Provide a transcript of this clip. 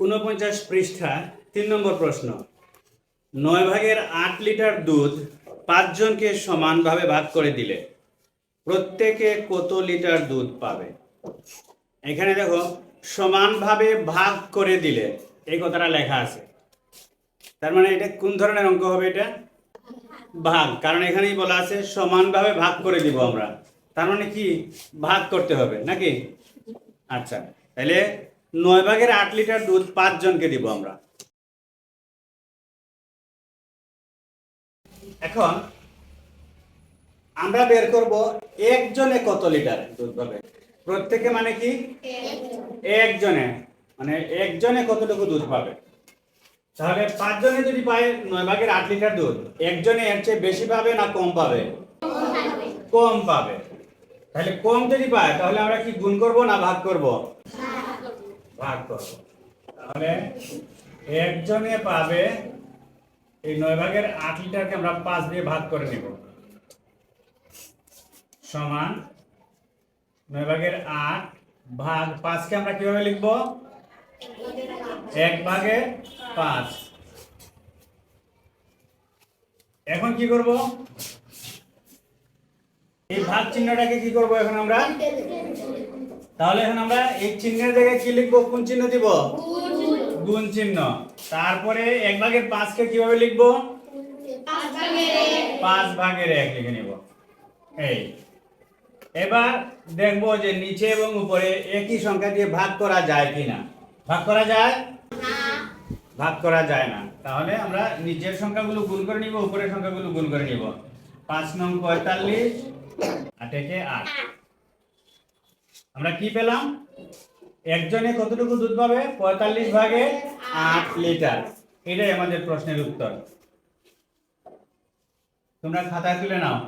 উনপঞ্চাশ পৃষ্ঠা, তিন নম্বর প্রশ্ন। নয় ভাগের আট লিটার দুধ পাঁচজনকে সমানভাবে ভাগ করে দিলে প্রত্যেকে কত লিটার দুধ পাবে? এখানে দেখো, সমানভাবে ভাগ করে দিলে, এই কথাটা লেখা আছে। তার মানে এটা কোন ধরনের অঙ্ক হবে এটা? ভাগ। কারণ এখানেই বলা আছে, সমানভাবে ভাগ করে দিব আমরা। তার মানে কি? ভাগ করতে হবে, নাকি? আচ্ছা তাহলে নয় ভাগের আট লিটার দুধ পাঁচজনকে দিব আমরা। এখন আমরা বের করব একজনে কত লিটার দুধ পাবে? প্রত্যেকে মানে কি? একজনে। মানে একজনে কতটুকু দুধ পাবে? তাহলে পাঁচজনে যদি পায় নয় ভাগের আট লিটার দুধ, একজনে এর চেয়ে বেশি পাবে না কম পাবে? কম পাবে। তাহলে কম যদি পায়, তাহলে আমরা কি গুণ করব না ভাগ করব? ভাগ করব তাহলে একজনে পাবে এই নয় ভাগের আট লিটারকে আমরা পাঁচ দিয়ে ভাগ করে নিব। সমান নয় ভাগের আট ভাগ পাঁচকে আমরা কীভাবে লিখব? এক ভাগে পাঁচ। এখন কি করব? এই ভাগ চিহ্নটাকে কি করব এখন আমরা? তাহলে এখন আমরা এই চিহ্নের জায়গায় কি লিখব? কোন চিহ্ন দিব? গুণ চিহ্ন। তারপরে এক ভাগের পাঁচকে কীভাবে লিখব? পাঁচ ভাগের এক লিখে নিব। এই। এবার দেখব যে নিচে এবং উপরে একই সংখ্যা দিয়ে ভাগ করা যায় কিনা। ভাগ করা যায়? ভাগ করা যায় না। তাহলে আমরা নিচের সংখ্যাগুলো গুণ করে নিব, উপরের সংখ্যাগুলো গুণ করে নিব। পাঁচ নং পঁয়তাল্লিশ আট একে আট। আমরা কি পেলাম? একজনে কতটুকু দুধ পাবে? পঁয়তাল্লিশ ভাগে আট লিটার। এটাই আমাদের প্রশ্নের উত্তর। তোমরা খাতা তুলে নাও।